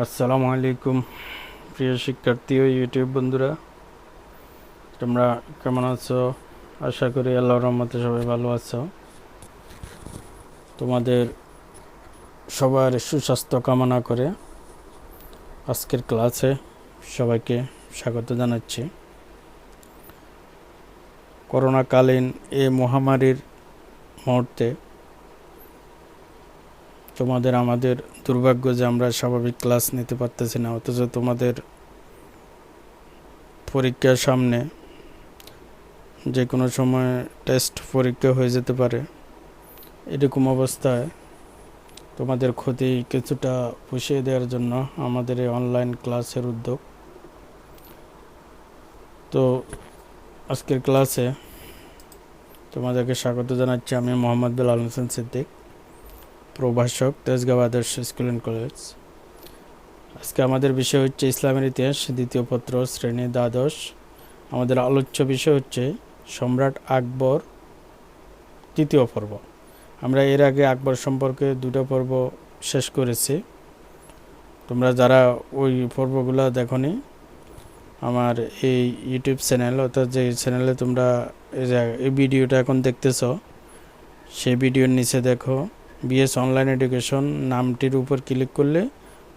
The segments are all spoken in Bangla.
আসসালামু আলাইকুম, প্রিয় শিক্ষার্থী ও ইউটিউব বন্ধুরা। তোমরা কেমন আছো? আশা করি আল্লাহ রহমতে সবাই ভালো আছো। তোমাদের সবার সুস্বাস্থ্য কামনা করে আজকের ক্লাসে সবাইকে স্বাগত জানাচ্ছি। করোনাকালীন এই মহামারীর মুহূর্তে তোমাদের, আমাদের দুর্ভাগ্য যে আমরা স্বাভাবিক ক্লাস নিতে পারতেছি না, অথচ তোমাদের পরীক্ষার সামনে যে কোনো সময় টেস্ট পরীক্ষা হয়ে যেতে পারে, এরকম অবস্থায় তোমাদের ক্ষতি কিছুটা পুষিয়ে দেওয়ার জন্য আমাদের এই অনলাইন ক্লাসের উদ্যোগ। তো আজকের ক্লাসে তোমাদেরকে স্বাগত জানাচ্ছি আমি মোহাম্মদ বেলাল হোসেন সিদ্দিক। প্রভাষক তেজগাঁও আদর্শ স্কুল অ্যান্ড কলেজ। আজকে আমাদের বিষয় হচ্ছে ইসলামের ইতিহাস, দ্বিতীয় পত্র, শ্রেণি দ্বাদশ। আমাদের আলোচ্য বিষয় হচ্ছে সম্রাট আকবর তৃতীয় পর্ব। আমরা এর আগে আকবর সম্পর্কে দুটো পর্ব শেষ করেছি। তোমরা যারা ওই পর্বগুলো দেখনি, আমার এই ইউটিউব চ্যানেল, অর্থাৎ যে চ্যানেলে তোমরা এই ভিডিওটা এখন দেখতেছ, সেই ভিডিওর নিচে দেখো। বিএস অনলাইন এডুকেশন নামটির উপর ক্লিক করলে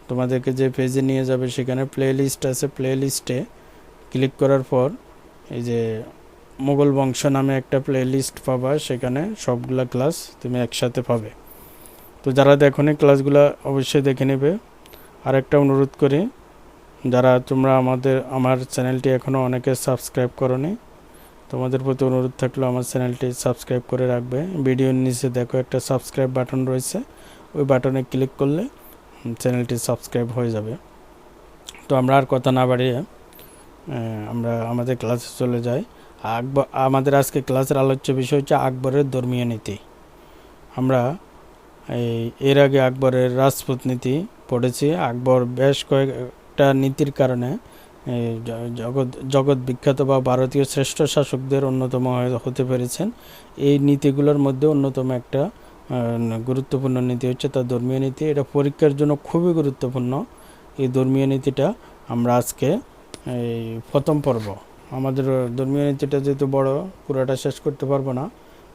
তোমাদেরকে যে পেজে নিয়ে যাবে সেখানে প্লে লিস্ট আছে প্লে লিস্টে ক্লিক করার পর এই যে মোগল বংশ নামে একটা প্লে লিস্ট পাবা, সেখানে সবগুলা ক্লাস তুমি একসাথে পাবে। তো যারা দেখনি ক্লাসগুলো অবশ্যই দেখে নেবে। আর একটা অনুরোধ করি, যারা তোমরা আমাদের, আমার চ্যানেলটি এখনও অনেকে সাবস্ক্রাইব করনি তোমাদের প্রতি অনুরোধ থাকল আমার চ্যানেলটি সাবস্ক্রাইব করে রাখবে। ভিডিওর নিচে দেখো একটা সাবস্ক্রাইব বাটন রয়েছে। ওই বাটনে ক্লিক করলে চ্যানেলটি সাবস্ক্রাইব হয়ে যাবে। তো আমরা আর কথা না বাড়িয়ে আমরা আমাদের ক্লাসে চলে যাই। আকবর আমাদের আজকে ক্লাসের আলোচ্য বিষয় হচ্ছে আকবরের ধর্মীয় নীতি। আমরা এই, এর আগে আকবরের রাজপুত নীতি পড়েছি। আকবর বেশ কয়েকটা নীতির কারণে জগৎ জগৎ বিখ্যাত বা ভারতীয় শ্রেষ্ঠ শাসকদের অন্যতম হতে পেরেছেন। এই নীতিগুলোর মধ্যে অন্যতম একটা গুরুত্বপূর্ণ নীতি হচ্ছে তার ধর্মীয় নীতি। এটা পরীক্ষার জন্য খুবই গুরুত্বপূর্ণ। এই ধর্মীয় নীতিটা আমরা আজকে, এই প্রথম পর্ব। আমাদের ধর্মীয় নীতিটা যেহেতু বড়, পুরোটা শেষ করতে পারব না।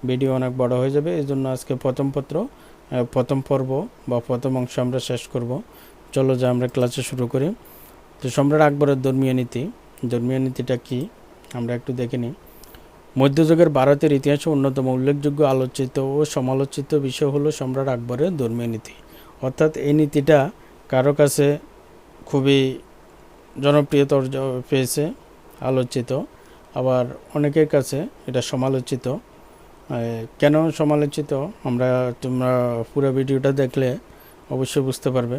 ভিডিও অনেক বড় হয়ে যাবে, এই জন্য আজকে প্রথম পত্র প্রথম পর্ব বা প্রথম অংশ আমরা শেষ করব। চলো যে আমরা ক্লাসে শুরু করি। তো সম্রাট আকবরের ধর্মীয় নীতি। ধর্মীয় নীতিটা কি? আমরা একটু দেখে নিই। মধ্যযুগের ভারতের ইতিহাসে অন্যতম উল্লেখযোগ্য আলোচিত ও সমালোচিত বিষয় হলো সম্রাট আকবরের ধর্মীয় নীতি। অর্থাৎ এই নীতিটা কারও কাছে খুবই জনপ্রিয়তা পেয়েছে, আলোচিত। আবার অনেকের কাছে এটা সমালোচিত। কেন সমালোচিত? আমরা, তোমরা পুরো ভিডিওটা দেখলে অবশ্যই বুঝতে পারবে।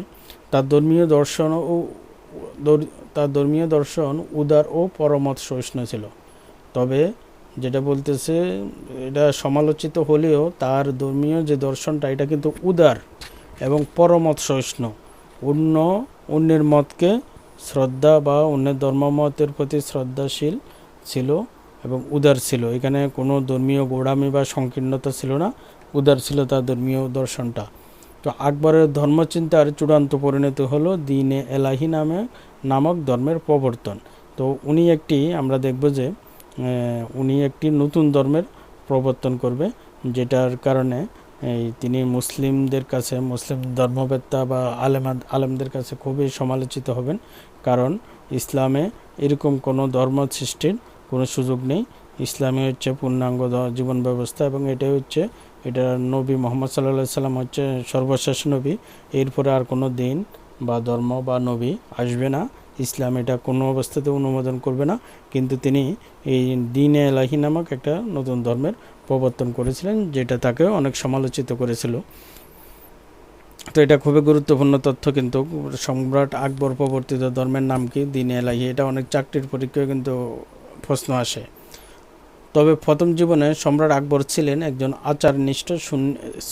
তার ধর্মীয় দর্শন ও তার ধর্মীয় দর্শন উদার ও পরমত সহিষ্ণু ছিল। তবে যেটা বলতেছে, এটা সমালোচিত হলেও তার ধর্মীয় যে দর্শনটা, এটা কিন্তু উদার এবং পরমত সহিষ্ণু। অন্য অন্যের মতকে শ্রদ্ধা বা অন্যের ধর্মমতের প্রতি শ্রদ্ধাশীল ছিল এবং উদার ছিল। এখানে কোনো ধর্মীয় গোড়ামি বা সংকীর্ণতা ছিল না। উদার ছিল তার ধর্মীয় দর্শনটা। তো আকবরের ধর্মচিন্তার চূড়ান্ত পরিণত হলো দিনে এলাহি নামে নামক ধর্মের প্রবর্তন। তো উনি একটি, আমরা দেখব যে উনি একটি নতুন ধর্মের প্রবর্তন করবে, যেটার কারণে, এই তিনি মুসলিমদের কাছে, মুসলিম ধর্মবেত্তা বা আলেম, আলেমদের কাছে খুবই সমালোচিত হবেন। কারণ ইসলামে এরকম কোনো ধর্ম সৃষ্টির কোনো সুযোগ নেই। ইসলামে হচ্ছে পূর্ণাঙ্গ জীবন ব্যবস্থা এবং এটাই হচ্ছে এটা নবী মোহাম্মদ সাল্লা সাল্লাম হচ্ছে সর্বশেষ নবী। এরপরে আর কোনো দিন বা ধর্ম বা নবী আসবে না। ইসলাম এটা কোনো অবস্থাতে অনুমোদন করবে না। কিন্তু তিনি এই দিন এলাহি নামক একটা নতুন ধর্মের প্রবর্তন করেছিলেন, যেটা তাকে অনেক সমালোচিত করেছিল। তো এটা খুবই গুরুত্বপূর্ণ তথ্য, কিন্তু সম্রাট আকবর প্রবর্তিত ধর্মের নাম কি? দিন এলাহি, এটা অনেক চাকরির পরীক্ষায় কিন্তু প্রশ্ন আসে। তবে প্রথম জীবনে সম্রাট আকবর ছিলেন একজন আচারনিষ্ঠ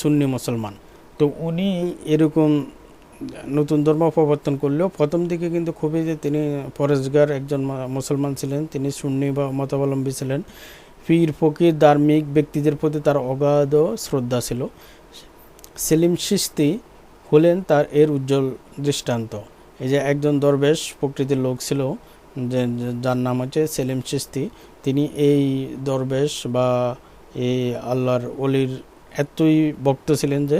সুন্নি মুসলমান। তো উনি এরকম নতুন ধর্ম প্রবর্তন করলেও প্রথম দিকে কিন্তু খুবই যে তিনি পরেশগার একজন মুসলমান ছিলেন, তিনি সুন্নি বা মতাবলম্বী ছিলেন। পীর, ফকির, ধার্মিক ব্যক্তিদের প্রতি তার অগাধ শ্রদ্ধা ছিল। সেলিম সিস্তি হলেন তার এর উজ্জ্বল দৃষ্টান্ত। এই যে একজন দরবেশ প্রকৃতির লোক ছিল, যে যার নাম হচ্ছে সেলিম চিস্তি তিনি এই দরবেশ বা এই আল্লাহর অলির এতই ভক্ত ছিলেন যে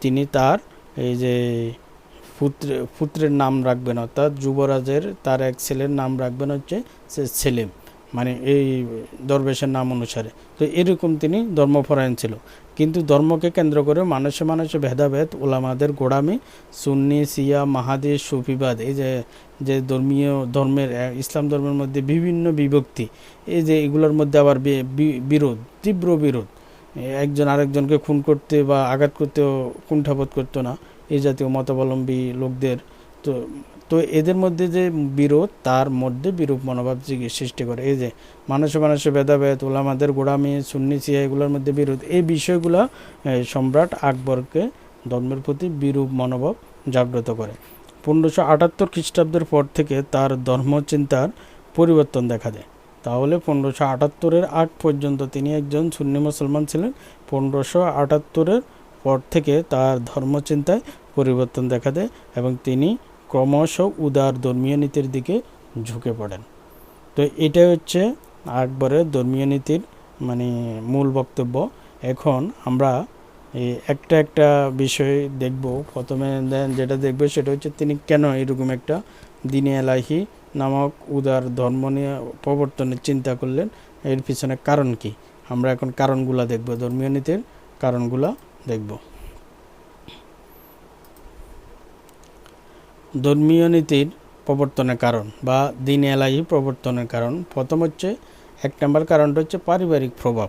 তিনি তার এই যে পুত্র, পুত্রের নাম রাখবেন, অর্থাৎ যুবরাজের তার এক ছেলের নাম রাখবেন হচ্ছে সে সেলিম। মানে এই দরবেশের নাম অনুসারে। তো এরকম তিনি ধর্মপরায়ণ ছিল। কিন্তু ধর্মকে কেন্দ্র করে মানুষে মানুষে ভেদাভেদ, ওলামাদের গোড়ামি, সুন্নি সিয়া মাহাদি, সুফিবাদ, এই যে যে ধর্মীয় ধর্মের ইসলাম ধর্মের মধ্যে বিভিন্ন বিভক্তি, এই যে এগুলোর মধ্যে আবার বিরোধ, তীব্র বিরোধ। একজন আরেকজনকে খুন করতে বা আঘাত করতেও কুণ্ঠাবোধ করতো না। এই জাতীয় মতাবলম্বী লোকদের তো তো এদের মধ্যে যে বিরোধ, তার মধ্যে বিরূপ মনোভাব সৃষ্টি করে। এই যে মানুষে মানুষে ভেদাভেদ ওলামাদের গোড়ামি, সুন্নি সিয়া এগুলোর মধ্যে বিরোধ, এই বিষয়গুলো সম্রাট আকবরকে ধর্মের প্রতি বিরূপ মনোভাব জাগ্রত করে। পনেরোশো আটাত্তর খ্রিস্টাব্দের পর থেকে তার ধর্মচিন্তার পরিবর্তন দেখা দেয় তাহলে পনেরোশো আটাত্তরের আগ পর্যন্ত তিনি একজন সুন্নি মুসলমান ছিলেন। পনেরোশো আটাত্তরের পর থেকে তার ধর্মচিন্তায় পরিবর্তন দেখা দেয় এবং তিনি ক্রমশ উদার ধর্মীয় নীতির দিকে ঝুঁকে পড়েন। তো এটাই হচ্ছে আকবরের ধর্মীয় নীতির মানে মূল বক্তব্য। এখন আমরা একটা একটা বিষয় দেখব। প্রথমে দেন যেটা দেখবে সেটা হচ্ছে তিনি কেন এরকম একটা দিনে এলাহি নামক উদার ধর্ম নিয়ে প্রবর্তনের চিন্তা করলেন, এর পিছনে কারণ কি? আমরা এখন কারণগুলা দেখব, ধর্মীয় নীতির কারণগুলা দেখব। ধর্মীয় নীতির প্রবর্তনের কারণ বা দিন এলাহি প্রবর্তনের কারণ। প্রথম হচ্ছে, এক নম্বর কারণটা হচ্ছে পারিবারিক প্রভাব।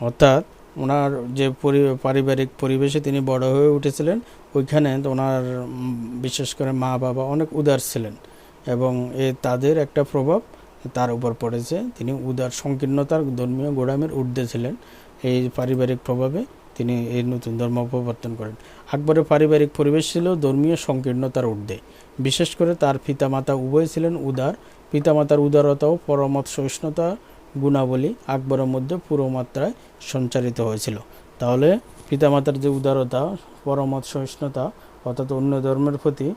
অর্থাৎ ওনার যে পরি, পারিবারিক পরিবেশে তিনি বড় হয়ে উঠেছিলেন, ওইখানে ওনার বিশেষ করে মা বাবা অনেক উদার ছিলেন এবং এ তাদের একটা প্রভাব তার উপর পড়েছে। তিনি উদার, সংকীর্ণতার ধর্মীয় গোড়ামের ঊর্ধ্বে ছিলেন এই পারিবারিক প্রভাবে। তিনি এই নতুন ধর্ম প্রবর্তন করেন। আকবরের পারিবারিক পরিবেশ ছিল ধর্মীয় সংকীর্ণতার ঊর্ধ্বে। বিশেষ করে তার পিতামাতা উভয় ছিলেন উদার। পিতামাতার উদারতা ও পরমত সহিষ্ণুতা গুণাবলী আকবরের মধ্যে পুরো মাত্রায় সঞ্চারিত হয়েছিল। তাহলে পিতামাতার যে উদারতা পরমত সহিষ্ণুতা, অর্থাৎ অন্য ধর্মের প্রতি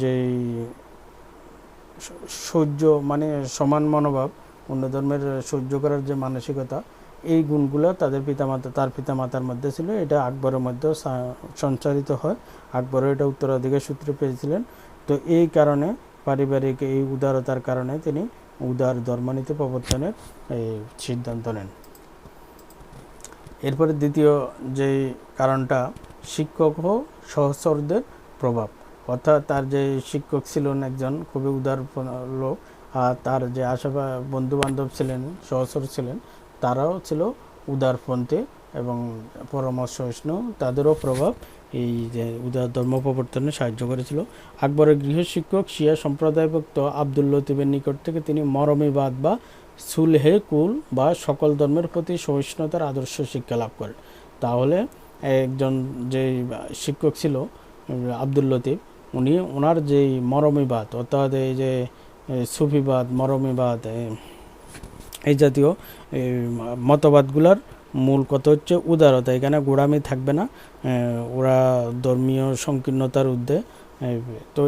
যে সহ্য মানে সমান মনোভাব, অন্য ধর্মের সহ্য করার যে মানসিকতা এই গুণগুলো তাদের পিতামাতা, তার পিতামাতার মধ্যে ছিল। এটা আকবরের মধ্যেও সঞ্চারিত হয়। আকবরও এটা উত্তরাধিকার সূত্রে পেয়েছিলেন। তো এই কারণে পারিবারিক এই উদারতার কারণে তিনি উদার ধর্মনীতি প্রবর্তনের সিদ্ধান্ত নেন। এরপরে দ্বিতীয় যে কারণটা, শিক্ষক ও সহচরদের প্রভাব। অর্থাৎ তার যে শিক্ষক ছিলেন একজন খুবই উদার লোক আর তার যে আশেপা বন্ধু বান্ধব ছিলেন, সহচর ছিলেন তারাও ছিল উদারপন্থী এবং পরামর্শ সহিষ্ণু তাদেরও প্রভাব এই যে উদার ধর্ম প্রবর্তনে সাহায্য করেছিল। আকবরের গৃহশিক্ষক শিয়া সম্প্রদায়ভুক্ত আবদুল লতিফের নিকট থেকে তিনি মরমিবাদ বা সুলহে কুল বা সকল ধর্মের প্রতি সহিষ্ণুতার আদর্শ শিক্ষা লাভ করেন। তাহলে একজন যে শিক্ষক ছিল, আবদুল লতিফ, উনি ওনার যেই মরমিবাদ, অর্থাৎ এই যে সুফিবাদ, মরমিবাদ এই জাতীয় মতবাদগুলার মূল কথা হচ্ছে উদারতা। এখানে গোড়ামি থাকবে না ওরা ধর্মীয় সংকীর্ণতার ঊর্ধ্বে তো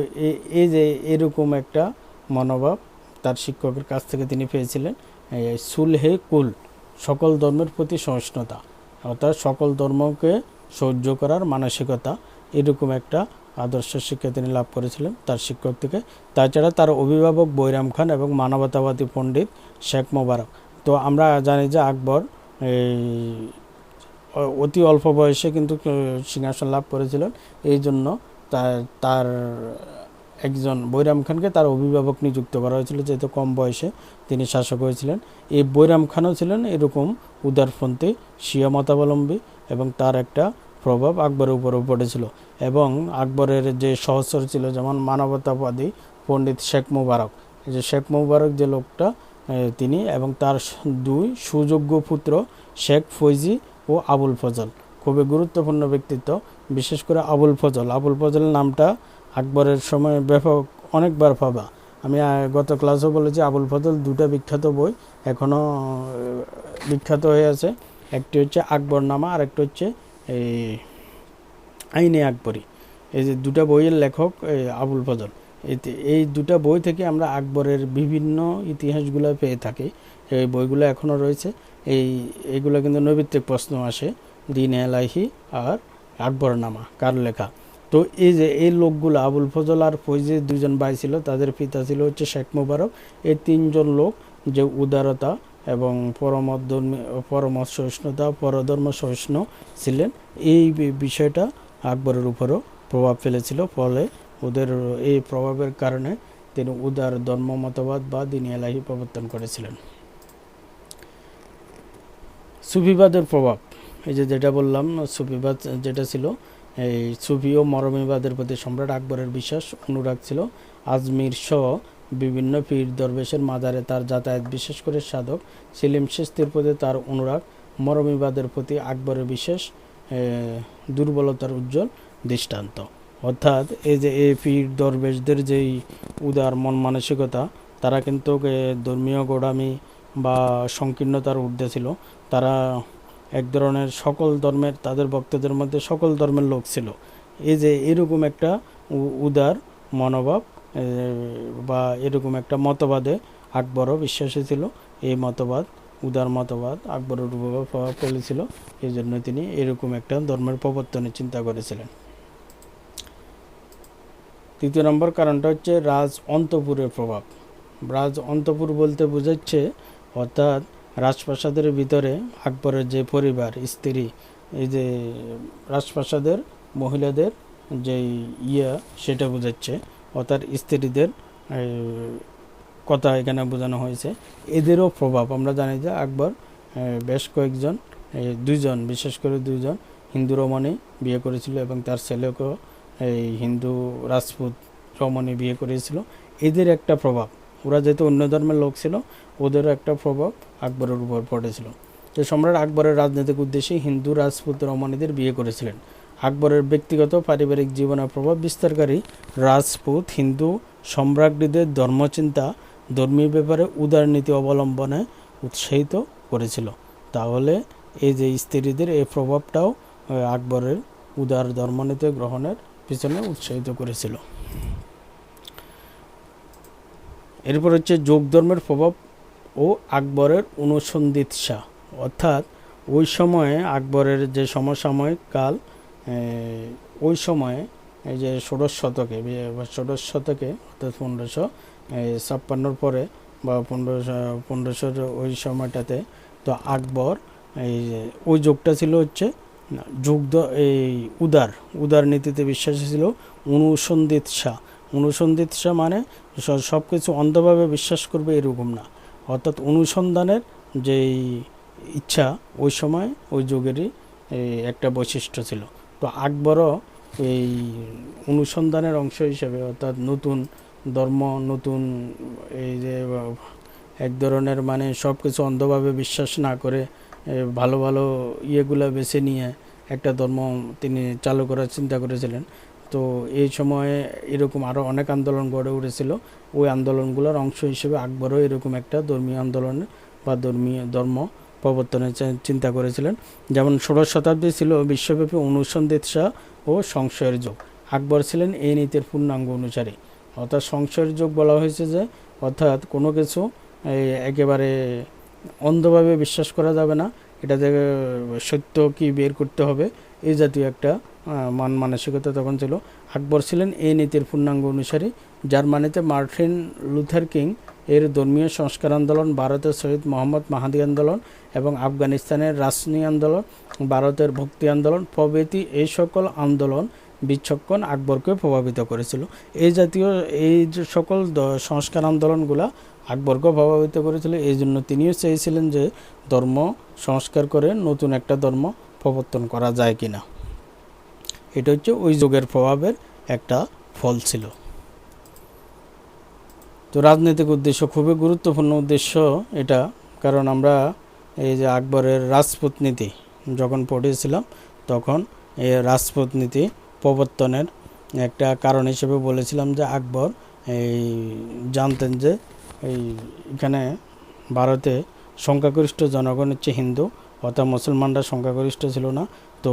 এই যে এরকম একটা মনোভাব তার শিক্ষকের কাছ থেকে তিনি পেয়েছিলেন এই সুলহে কুল, সকল ধর্মের প্রতি সহিষ্ণুতা, অর্থাৎ সকল ধর্মকে সহ্য করার মানসিকতা, এরকম একটা আদর্শ শিক্ষা তিনি লাভ করেছিলেন তার শিক্ষক থেকে। তাছাড়া তার অভিভাবক বৈরাম খান এবং মানবতাবাদী পণ্ডিত শেখ মোবারক। তো আমরা জানি যে আকবর এই অতি অল্প বয়সে কিন্তু সিংহাসন লাভ করেছিলেন। এই জন্য তার তার একজন বৈরাম খানকে তার অভিভাবক নিযুক্ত করা হয়েছিল, যেহেতু কম বয়সে তিনি শাসক হয়েছিলেন। এই বৈরাম খানও ছিলেন এরকম উদারপন্থী শিয়া মতাবলম্বী এবং তার একটা প্রভাব আকবরের উপরেও পড়েছিল এবং আকবরের যে সহচর ছিল, যেমন মানবতাবাদী পণ্ডিত শেখ মুবারক যে শেখ মুবারক যে লোকটা তিনি এবং তার দুই সুযোগ্য পুত্র শেখ ফৈজি ও আবুল ফজল, খুবই গুরুত্বপূর্ণ ব্যক্তিত্ব, বিশেষ করে আবুল ফজল। আবুল ফজল নামটা আকবরের সময় ব্যাপক অনেকবার পাবা। আমি গত ক্লাসেও বলেছি, আবুল ফজল দুটা বিখ্যাত বই এখনও বিখ্যাত হয়ে আছে। একটি হচ্ছে আকবর নামা আর একটা হচ্ছে এই আইনে আকবরী। এই যে দুটা বইয়ের লেখক আবুল ফজল। এই দুটা বই থেকে আমরা আকবরের বিভিন্ন ইতিহাসগুলো পেয়ে থাকি। এই বইগুলো এখনও রয়েছে। এই, এগুলো কিন্তু নৈবিত্তিক প্রশ্ন আসে, দিন এলাহি আর আকবরনামা, কার লেখা? তো এই যে এই লোকগুলো, আবুল ফজল আর ফৈজে দুজন ভাই ছিল, তাদের পিতা ছিল হচ্ছে শেখ মুবারক। এই তিনজন লোক যে উদারতা এবং পরমধর্মী পরম সহিষ্ণুতা পরধর্ম সহিষ্ণু ছিলেন। এই বিষয়টা আকবরের উপরও প্রভাব ফেলেছিল। ফলে ওদের এই প্রভাবের কারণে তিনি উদার ধর্ম মতবাদ বা দিন এলাহি প্রবর্তন করেছিলেন। সুফিবাদের প্রভাব, এই যে যেটা বললাম, সুফিবাদ যেটা ছিল, এই সুফি ও মরমিবাদের প্রতি সম্রাট আকবরের বিশ্বাস, অনুরাগ ছিল। আজমির সহ বিভিন্ন পীর দরবেশের মাজারে তার যাতায়াত, বিশেষ করে সাধক সেলিম শিস্তির প্রতি তার অনুরাগ, মরমিবাদের প্রতি আকবরের বিশেষ দুর্বলতার উজ্জ্বল দৃষ্টান্ত। অর্থাৎ এই যে এই পীর দরবেশদের যেই উদার মন মানসিকতা, তারা কিন্তু ধর্মীয় গোড়ামি বা সংকীর্ণতার ঊর্ধ্বে ছিল। তারা এক ধরনের সকল ধর্মের, তাদের ভক্তদের মধ্যে সকল ধর্মের লোক ছিল। এই যে এরকম একটা উদার মনোভাব বা এরকম একটা মতবাদে আকবরও বিশ্বাসী ছিল। এই মতবাদ, উদার মতবাদ আকবরের প্রভাব ফেলেছিল। এই জন্য তিনি এরকম একটা ধর্মের প্রবর্তনের চিন্তা করেছিলেন। তৃতীয় নম্বর কারণটা হচ্ছে রাজ অন্তপুরের প্রভাব। রাজ অন্তপুর বলতে বোঝাচ্ছে, অর্থাৎ রাজপ্রাসাদের ভিতরে আকবরের যে পরিবার, স্ত্রী, এই যে রাজপ্রাসাদের মহিলাদের যে ইয়া, সেটা বোঝাচ্ছে। অর্থাৎ স্ত্রীদের কথা এখানে বোঝানো হয়েছে। এদেরও প্রভাব। আমরা জানি যে আকবর বেশ কয়েকজন দুইজন, বিশেষ করে দুইজন হিন্দু রমণী বিয়ে করেছিল এবং তার ছেলেকেও এই হিন্দু রাজপুত রমণী বিয়ে করেছিল। এদের একটা প্রভাব। ওরা যেহেতু অন্য ধর্মের লোক ছিল, ওদেরও একটা প্রভাব আকবরের উপর পড়েছিল। তো সম্রাট আকবরের রাজনৈতিক উদ্দেশ্যে হিন্দু রাজপুত রমণীদের বিয়ে করেছিলেন। আকবরের ব্যক্তিগত পারিবারিক জীবনের প্রভাব বিস্তারকারী রাজপুত, হিন্দু, সম্রাজ্ঞীদের ধর্মচিন্তা, ধর্মীয় ব্যাপারে উদারনীতি অবলম্বনে উৎসাহিত করেছিল। তাহলে এই যে স্ত্রীদের এই প্রভাবটাও আকবরের উদার ধর্মনীতি গ্রহণের পিছনে উৎসাহিত করেছিল। এরপর হচ্ছে যোগ ধর্মের প্রভাব ও আকবরের অনুসন্ধিৎসা। অর্থাৎ ওই সময়ে আকবরের যে সমসাময়িক কাল ওই সময়ে এই যে ষোড়শ শতকে ষোড়শ শতকে অর্থাৎ পনেরোশো ছাপ্পান্নর পরে বা পনেরোশো, পনেরোশোর ওই সময়টাতে তো আকবর এই যে, ওই যুগটা ছিল হচ্ছে যুগ এই উদার উদার নীতিতে বিশ্বাসী ছিল অনুসন্ধিৎসা অনুসন্ধিৎসা মানে সব কিছু অন্ধভাবে বিশ্বাস করবে এরকম না। অর্থাৎ অনুসন্ধানের যেই ইচ্ছা, ওই সময়, ওই যুগেরই একটা বৈশিষ্ট্য ছিল। তো আকবরও এই অনুসন্ধানের অংশ হিসেবে অর্থাৎ নতুন ধর্ম, নতুন এই যে, এক ধরনের মানে সব কিছু অন্ধভাবে বিশ্বাস না করে ভালো ভালো ইয়েগুলো বেছে নিয়ে একটা ধর্ম তিনি চালু করার চিন্তা করেছিলেন। তো এই সময়ে এরকম আরও অনেক আন্দোলন গড়ে উঠেছিল। ওই আন্দোলনগুলোর অংশ হিসেবে আকবরও এরকম একটা ধর্মীয় আন্দোলন বা ধর্মীয় ধর্ম প্রবর্তনের চিন্তা করেছিলেন। যেমন ষোড়শ শতাব্দী ছিল বিশ্বব্যাপী অনুসন্ধিৎসা ও সংশয়ের যুগ। আকবর ছিলেন এই নীতির পূর্ণাঙ্গ অনুসারী। অর্থাৎ সংশয়ের যুগ বলা হয়েছে যে, অর্থাৎ কোনো কিছু একেবারে অন্ধভাবে বিশ্বাস করা যাবে না। এটা থেকে সত্য কি বের করতে হবে এই জাতীয় একটা মান মানসিকতা তখন ছিল। আকবর ছিলেন এই নীতির পূর্ণাঙ্গ অনুসারী জার্মানিতে মার্টিন লুথার কিং এর ধর্মীয় সংস্কার আন্দোলন, ভারতের শহীদ মোহাম্মদ মাহাদি আন্দোলন এবং আফগানিস্তানের রাজনী আন্দোলন, ভারতের ভক্তি আন্দোলন, প্রভৃতি এই সকল আন্দোলন বিচ্ছক্ষণ আকবরকে প্রভাবিত করেছিল। এই জাতীয়, এই সকল সংস্কার আন্দোলনগুলা আকবরকে প্রভাবিত করেছিল। এই জন্য তিনিও চেয়েছিলেন যে ধর্ম সংস্কার করে নতুন একটা ধর্ম প্রবর্তন করা যায় কিনা। এটা হচ্ছে ওই যুগের প্রভাবের একটা ফল ছিল। তো রাজনৈতিক উদ্দেশ্য খুবই গুরুত্বপূর্ণ উদ্দেশ্য এটা। কারণ আমরা এই যে আকবরের রাজপুত নীতি যখন পড়িয়েছিলাম, তখন এই রাজপুত নীতি প্রবর্তনের একটা কারণ হিসেবে বলেছিলাম যে আকবর এই জানতেন যে এই এখানে ভারতে সংখ্যাগরিষ্ঠ জনগণ হচ্ছে হিন্দু, অর্থাৎ মুসলমানরা সংখ্যাগরিষ্ঠ ছিল না। তো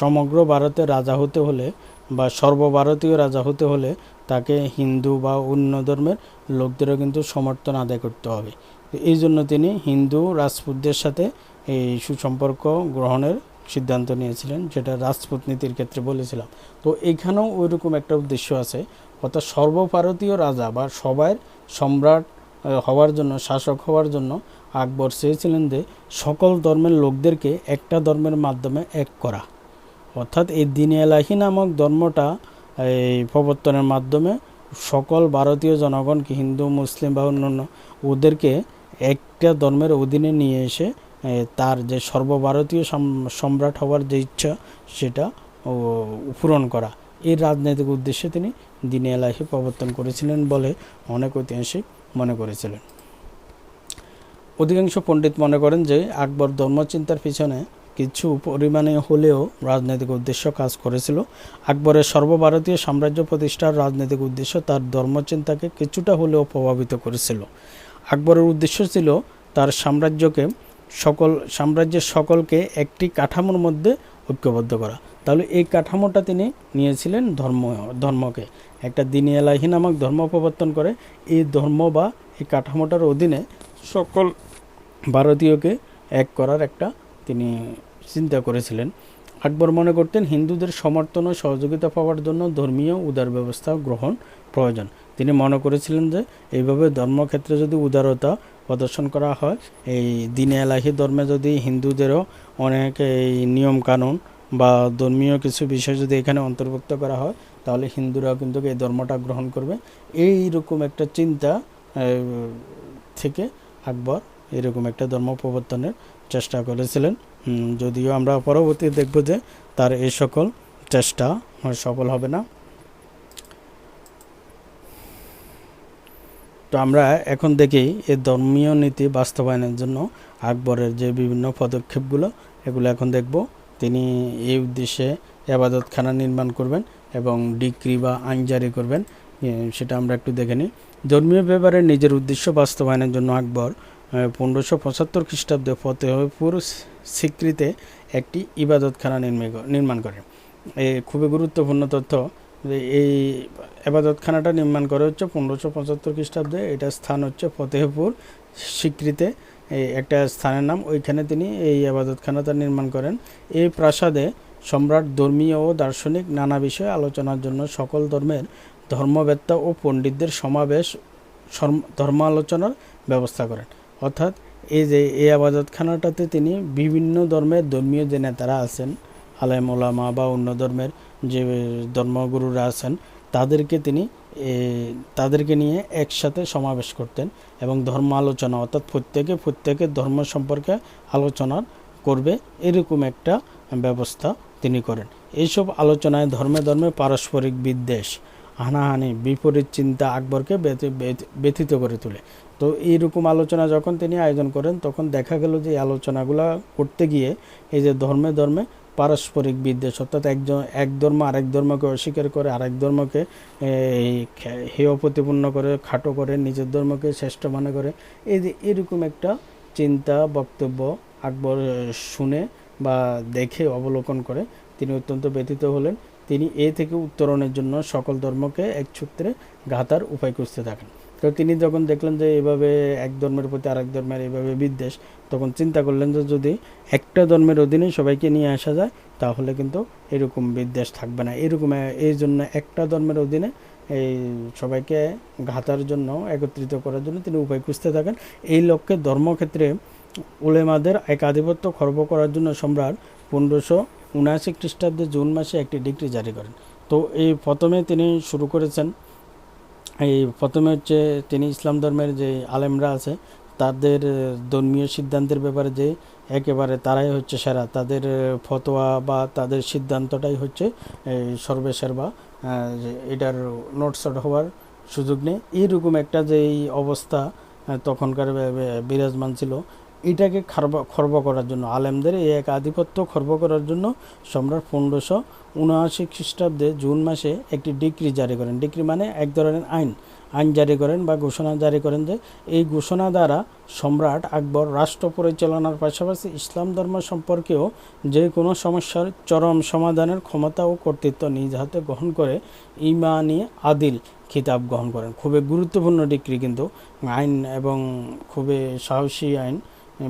সমগ্র ভারতে রাজা হতে হলে বা সর্বভারতীয় রাজা হতে হলে তাকে হিন্দু বা অন্য ধর্মের লোকদেরও কিন্তু সমর্থন আদায় করতে হবে। এই জন্য তিনি হিন্দু রাজপুতদের সাথে এই সুসম্পর্ক গ্রহণের সিদ্ধান্ত নিয়েছিলেন, যেটা রাজপুত নীতির ক্ষেত্রে বলেছিলাম। তো এখানেও ওইরকম একটা উদ্দেশ্য আছে, অর্থাৎ সর্বভারতীয় রাজা বা সবার সম্রাট হওয়ার জন্য, শাসক হওয়ার জন্য আকবর চেয়েছিলেন যে সকল ধর্মের লোকদেরকে একটা ধর্মের মাধ্যমে এক করা। অর্থাৎ এই দিন এলাহি নামক ধর্মটা, এই প্রবর্তনের মাধ্যমে সকল ভারতীয় জনগণকে, হিন্দু, মুসলিম বা অন্যান্য ওদেরকে একটা ধর্মের অধীনে নিয়ে এসে তার যে সর্বভারতীয় সাম- সম্রাট হওয়ার যে ইচ্ছা, সেটা পূরণ করা। এই রাজনৈতিক উদ্দেশ্যে তিনি দিনে এলাহি প্রবর্তন করেছিলেন বলে অনেক ঐতিহাসিক মনে করেছিলেন। অধিকাংশ পণ্ডিত মনে করেন যে আকবর ধর্মচিন্তার পিছনে কিছু পরিমাণে হলেও রাজনৈতিক উদ্দেশ্য কাজ করেছিল। আকবরের সর্বভারতীয় সাম্রাজ্য প্রতিষ্ঠার রাজনৈতিক উদ্দেশ্য তার ধর্মচিন্তাকে কিছুটা হলেও প্রভাবিত করেছিল। আকবরের উদ্দেশ্য ছিল তার সাম্রাজ্যকে সকল, সাম্রাজ্যের সকলকে একটি কাঠামোর মধ্যে ঐক্যবদ্ধ করা। তাহলে এই কাঠামোটা তিনি নিয়েছিলেন ধর্ম, ধর্মকে। একটা দিনী এলাহি নামক ধর্ম প্রবর্তন করে। এই ধর্ম বা এই কাঠামোটার অধীনে সকল ভারতীয়কে এক করার একটা তিনি চিন্তা করেছিলেন। আকবর মনে করতেন হিন্দুদের সমর্থন ও সহযোগিতা পাওয়ার জন্য ধর্মীয় উদার ব্যবস্থা গ্রহণ প্রয়োজন। তিনি মনে করেছিলেন যে, এইভাবে ধর্মক্ষেত্রে যদি উদারতা প্রদর্শন করা হয়, এই দিনে এলাহি ধর্মে যদি হিন্দুদেরও অনেক এই নিয়ম কানুন বা ধর্মীয় কিছু বিষয় যদি এখানে অন্তর্ভুক্ত করা হয়, তাহলে হিন্দুরাও কিন্তু এই ধর্মটা গ্রহণ করবে। এই রকম একটা চিন্তা থেকে আকবর এরকম একটা ধর্ম প্রবর্তনের চেষ্টা করেছিলেন। যদিও আমরা পরবর্তী দেখব যে তার এই সকল চেষ্টা সফল হবে না। তো আমরা এখন দেখি এই ধর্মীয় নীতি বাস্তবায়নের জন্য আকবরের যে বিভিন্ন পদক্ষেপগুলো, এগুলো এখন দেখব। তিনি এই উদ্দেশ্যে আবাদতখানা নির্মাণ করবেন এবং ডিক্রি বা আইন জারি করবেন সেটা আমরা একটু দেখে নিই। ধর্মীয় ব্যাপারে নিজের উদ্দেশ্য বাস্তবায়নের জন্য আকবর পনেরোশো পঁচাত্তর খ্রিস্টাব্দে ফতেহপুর স্বীকৃতে একটি ইবাদতখানা নির্মে- নির্মাণ করে। এ খুবই গুরুত্বপূর্ণ তথ্য যে এই এবাদতখানাটা নির্মাণ করা হচ্ছে পনেরোশো পঁচাত্তর খ্রিস্টাব্দে। এটা স্থান হচ্ছে ফতেহপুর। স্বীকৃতে একটা স্থানের নাম। ওইখানে তিনি এই আবাদতখানাটা নির্মাণ করেন। এই প্রাসাদে সম্রাট ধর্মীয় ও দার্শনিক নানা বিষয়ে আলোচনার জন্য সকল ধর্মের ধর্মবেত্তা ও পণ্ডিতদের সমাবেশ সর্ম- ধর্ম আলোচনার ব্যবস্থা করেন। অর্থাৎ এই যে এই আবাদতখানাটাতে তিনি বিভিন্ন ধর্মের ধর্মীয় যে নেতারা আছেন, আলেম ওলামা বা অন্য ধর্মের যে ধর্মগুরুরা আছেন, তাদেরকে তিনি তাদেরকে নিয়ে একসাথে সমাবেশ করতেন এবং ধর্ম আলোচনা, অর্থাৎ প্রত্যেকে প্রত্যেকের ধর্ম সম্পর্কে আলোচনা করবে, এরকম একটা ব্যবস্থা তিনি করেন। এইসব আলোচনায় ধর্মে ধর্মে পারস্পরিক বিদ্বেষ, হানাহানি, বিপরীত চিন্তা আকবরকে ব্যথি- ব্যথি- ব্যথিত করে তোলে। তো এইরকম আলোচনা যখন তিনি আয়োজন করেন, তখন দেখা গেল যে আলোচনাগুলো করতে গিয়ে এই যে ধর্মে ধর্মে পারস্পরিক বিদ্বেষ, অর্থাৎ একজন, এক ধর্ম আরেক ধর্মকে অস্বীকার করে, আরেক ধর্মকে হেয় প্রতিপন্ন করে, খাটো করে, নিজের ধর্মকে শ্রেষ্ঠ মনে করে, এই যে এরকম একটা চিন্তা, বক্তব্য আকবর শুনে বা দেখে, অবলোকন করে তিনি অত্যন্ত ব্যথিত হলেন। তিনি এ থেকে উত্তরণের জন্য সকল ধর্মকে এক সূত্রে ঘাতার উপায় খুঁজতে থাকেন। তো তিনি যখন দেখলেন যে এভাবে এক ধর্মের প্রতি আরেক ধর্মের এভাবে বিদ্বেষ, তখন চিন্তা করলেন যে যদি একটা ধর্মের অধীনে সবাইকে নিয়ে আসা যায়, তাহলে কিন্তু এরকম বিদ্বেষ থাকবে না। এরকম, এই জন্য একটা ধর্মের অধীনে এই সবাইকে ঘাতার জন্য, একত্রিত করার জন্য তিনি উপায় খুঁজতে থাকেন। এই লক্ষ্যে ধর্মক্ষেত্রে উলেমাদের একাধিপত্য খর্ব করার জন্য সম্রাট পনেরোশো উনআশি খ্রিস্টাব্দে জুন মাসে একটি ডিগ্রি জারি করেন। তো এই প্রথমে তিনি শুরু করেছেন এই প্রথমে হচ্ছে তিনি ইসলাম ধর্মের যে আলেমরা আছে, তাদের ধর্মীয় সিদ্ধান্তের ব্যাপারে যে একেবারে তারাই হচ্ছে সেরা। তাদের ফতোয়া বা তাদের সিদ্ধান্তটাই হচ্ছে এই সর্বেসেরা বা এটার নোটসট হওয়ার সুযোগ নেই। এইরকম একটা যে অবস্থা তখনকার বিরাজমান ছিল। এটাকে খর্ব খর্ব করার জন্য। আলেমদের এই এক আধিপত্য খর্ব করার জন্য সম্রাট পনেরোশো উনআশি খ্রিস্টাব্দে জুন মাসে একটি ডিক্রি জারি করেন। ডিক্রি মানে এক ধরনের আইন। আইন জারি করেন বা ঘোষণা জারি করেন যে এই ঘোষণা দ্বারা সম্রাট আকবর রাষ্ট্র পরিচালনার পাশাপাশি ইসলাম ধর্ম সম্পর্কেও যে কোনো সমস্যার চরম সমাধানের ক্ষমতা ও কর্তৃত্ব নিজ হাতে গ্রহণ করে ইমানি আদিল খিতাব গ্রহণ করেন। খুবই গুরুত্বপূর্ণ ডিগ্রি কিন্তু। আইন এবং খুবই সাহসী আইন।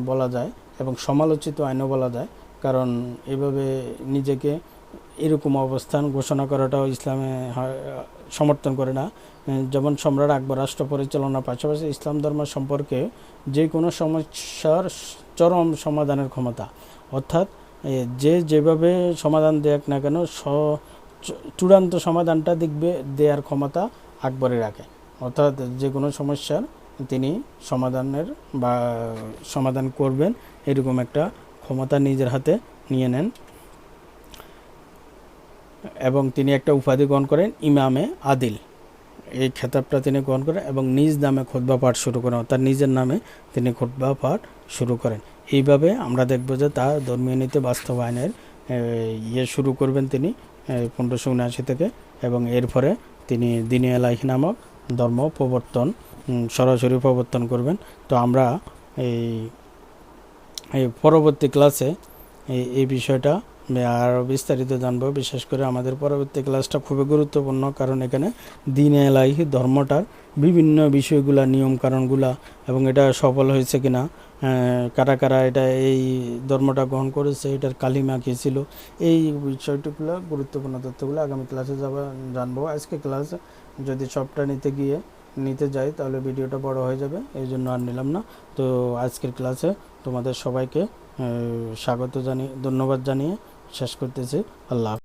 বলা যায় এবং সমালোচিত আইনও বলা যায়। কারণ এভাবে নিজেকে এরকম অবস্থান ঘোষণা করাটাও ইসলামে সমর্থন করে না। যেমন সম্রাট আকবর রাষ্ট্র পরিচালনার পাশাপাশি ইসলাম ধর্ম সম্পর্কে যে কোনো সমস্যার চরম সমাধানের ক্ষমতা, অর্থাৎ যে যেভাবে সমাধান দেখ না কেন চূড়ান্ত সমাধানটা দেখবে দেওয়ার ক্ষমতা আকবরে রাখে। অর্থাৎ যে কোনো সমস্যার তিনি সমাধানের বা সমাধান করবেন এরকম একটা ক্ষমতা নিজের হাতে নিয়ে নেন। এবং তিনি একটা উপাধি গ্রহণ করেন ইমামে আদিল। এই খেতাবটা তিনি গ্রহণ করেন এবং নিজ নামে খোদবা পাঠ শুরু করেন, অর্থাৎ নিজের নামে তিনি খোদবা পাঠ শুরু করেন। এইভাবে আমরা দেখব যে তার ধর্মীয় নীতি বাস্তবায়নের ইয়ে শুরু করবেন তিনি পনেরোশো উনআশি থেকে এবং এরপরে তিনি দিনী এলাহি নামক ধর্ম প্রবর্তন সরাসরি প্রবর্তন করবেন। তো আমরা এই পরবর্তী ক্লাসে এই বিষয়টা আরও বিস্তারিত জানব। বিশেষ করে আমাদের পরবর্তী ক্লাসটা খুবই গুরুত্বপূর্ণ, কারণ এখানে দিন এলাহি ধর্মটার বিভিন্ন বিষয়গুলা নিয়ম কারণগুলা এবং এটা সফল হয়েছে কিনা কারা কারা এটা, এই ধর্মটা গ্রহণ করেছে, এটার কালিমা কী ছিল, এই বিষয়টিগুলো গুরুত্বপূর্ণ তথ্যগুলো আগামী ক্লাসে যাবা, জানব। আজকে ক্লাস যদি সবটা নিতে গিয়ে নিতে যাই, তাহলে ভিডিওটা বড় হয়ে যাবে, এই জন্য আর নিলাম না তো আজকের ক্লাসে তোমাদের সবাইকে স্বাগত জানিয়ে, ধন্যবাদ জানিয়ে শেষ করতেছি আল্লাহ।